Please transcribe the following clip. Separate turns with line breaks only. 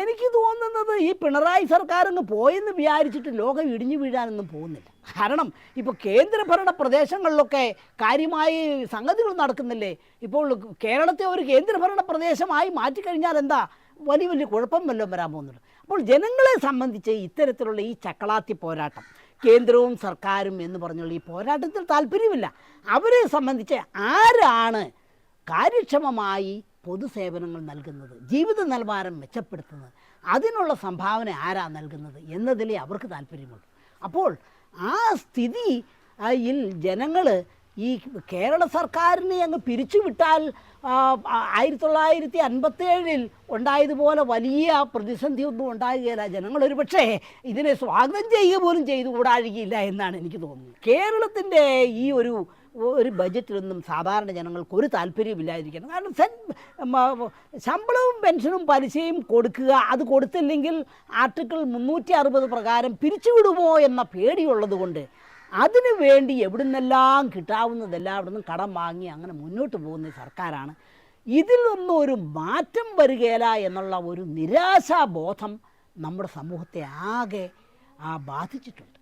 എനിക്ക് തോന്നുന്നത് ഈ പിണറായി സർക്കാർ അങ്ങ് പോയെന്ന് വിചാരിച്ചിട്ട് ലോകം ഇടിഞ്ഞു വീഴാനൊന്നും പോകുന്നില്ല. കാരണം ഇപ്പോൾ കേന്ദ്രഭരണ പ്രദേശങ്ങളിലൊക്കെ കാര്യമായി സംഗതികൾ നടക്കുന്നില്ലേ? ഇപ്പോൾ കേരളത്തെ ഒരു കേന്ദ്രഭരണ പ്രദേശമായി മാറ്റിക്കഴിഞ്ഞാൽ എന്താ? വലിയ വലിയ കുഴപ്പം വല്ലതും വരാൻ പോകുന്നുണ്ട്. അപ്പോൾ ജനങ്ങളെ സംബന്ധിച്ച് ഇത്തരത്തിലുള്ള ഈ ചക്കളാത്തി പോരാട്ടം കേന്ദ്രവും സർക്കാരും എന്ന് പറഞ്ഞുള്ള ഈ പോരാട്ടത്തിൽ താല്പര്യമില്ല. അവരെ സംബന്ധിച്ച് ആരാണ് കാര്യക്ഷമമായി പൊതുസേവനങ്ങൾ നൽകുന്നത് ജീവിത നിലവാരം മെച്ചപ്പെടുത്തുന്നത് അതിനുള്ള സംഭാവന ആരാ നൽകുന്നത് എന്നതിലേ അവർക്ക് താല്പര്യമുള്ളൂ. അപ്പോൾ ആ സ്ഥിതി ിൽ ജനങ്ങൾ ഈ കേരള സർക്കാരിനെ അങ്ങ് പിരിച്ചുവിട്ടാൽ ആയിരത്തി തൊള്ളായിരത്തി അൻപത്തേഴിൽ ഉണ്ടായതുപോലെ വലിയ പ്രതിസന്ധിയൊന്നും ഉണ്ടാകുകയില്ല. ജനങ്ങൾ ഒരുപക്ഷേ ഇതിനെ സ്വാഗതം ചെയ്യുക പോലും ചെയ്തു കൂടാഴുകയില്ല എന്നാണ് എനിക്ക് തോന്നുന്നത്. കേരളത്തിന്റെ ഈ ഒരു ഒരു ബജറ്റിലൊന്നും സാധാരണ ജനങ്ങൾക്ക് ഒരു താല്പര്യമില്ലായിരിക്കണം കാരണം സെൻ ശമ്പളവും പെൻഷനും പലിശയും കൊടുക്കുക അത് കൊടുത്തില്ലെങ്കിൽ ആർട്ടിക്കിൾ മുന്നൂറ്റി അറുപത് പ്രകാരം പിരിച്ചുവിടുമോ എന്ന പേടിയുള്ളത് കൊണ്ട് അതിനു വേണ്ടി എവിടുന്നെല്ലാം കിട്ടാവുന്നതെല്ലാം അവിടെ നിന്ന് കടം വാങ്ങി അങ്ങനെ മുന്നോട്ട് പോകുന്ന സർക്കാരാണ്. ഇതിൽ നിന്നും ഒരു മാറ്റം വരികയില്ല എന്നുള്ള ഒരു നിരാശാബോധം നമ്മുടെ സമൂഹത്തെ ആകെ ആ, ബാധിച്ചിട്ടുണ്ട്.